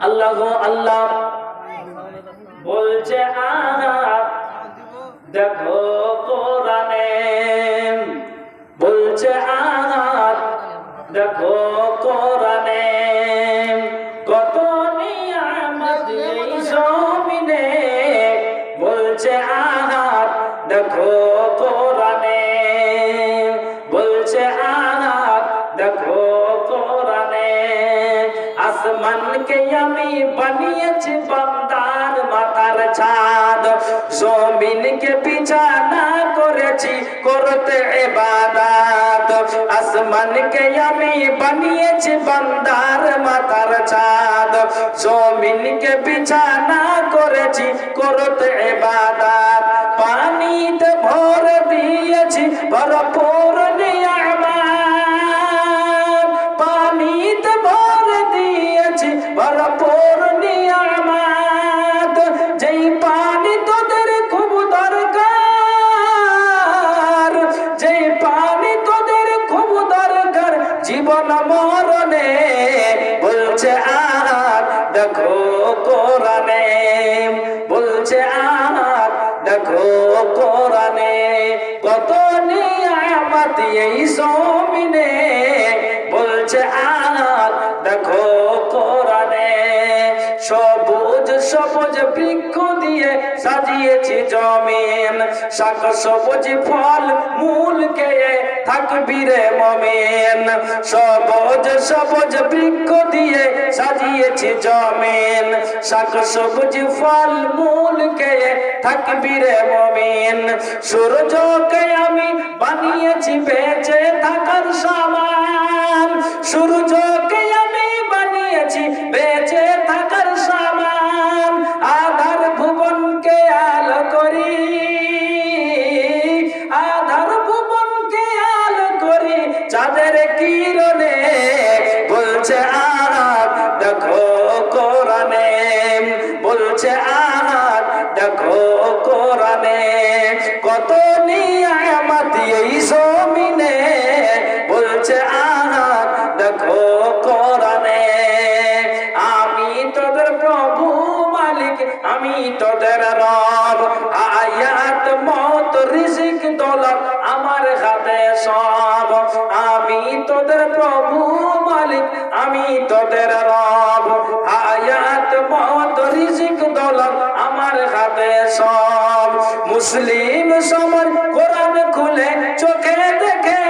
আল্লাহ আল্লাহ। বলছে দেখো কোরআনে। বলছে আঘাত দেখো কোরআনে। কত নিয়ামত জমিনে। বলছে আঘাত দেখো কোরআনে। আসমানকে আমি বানিয়েছি বান্দার মাথার ছাদ জমিনকে বিছানা করেছি করতে ইবাদত আসমানকে আমি বানিয়েছি বান্দার মাথার ছাদ জমিনকে বিছানা করেছি করতে জীবন মরণে বলছে আর দেখো কোরআনে। বলছে আর দেখো কোরআনে। কত নিয়ামত এই জমিনে। সবুজ বৃক্ষ দিয়ে সাজিয়েছি জমিন। শাক সবুজ ফল মূল কে থাকবি রে মমিন। সবুজ সবুজ বৃক্ষ দিয়ে সাজিয়েছি জমিন। শাক সবুজ ফল মূল কে থাকবি রে মমিন। সূর্যকে আমি বানিয়েছি, বেঁচে থাকার সামান। সূর্যকে চাঁদের কিরণে বলছে আর দেখো কোরআনে। বলছে আর দেখো কোরআনে। কত নিয়ামত এই জমিনে। বলছে আর দেখো কোরআনে। আমি তোদের প্রভু মালিক, আমি তোদের রব। আয়াত তোদের রব আয়াত মত রিজিক, দৌলত আমার হাতে সব। মুসলিম সমান কোরআন খুলে চোখে দেখে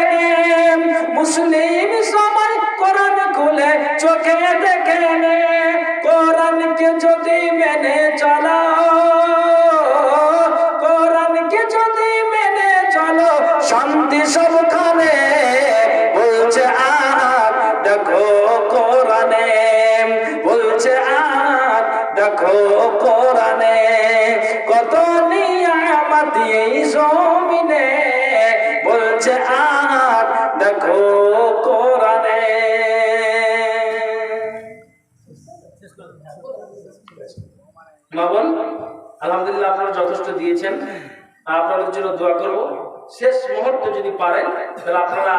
মুসলিম সমান কোরআন খুলে চোখে দেখে নে কোরআনকে যদি মেনে চলো, কোরআনকে যদি মেনে চলো, শান্তি সবখানে। বলছে আর দেখো কোরআনে, বলছে আর দেখো কোরআনে, কত নিয়ামত এই জমিনে, বলছে আর দেখো কোরআনে। মামন আলহামদুলিল্লাহ আপনারা যথেষ্ট দিয়েছেন। আপনাদের জন্য দোয়া করব। শেষ মুহূর্তে যদি পারেন, তাহলে আপনারা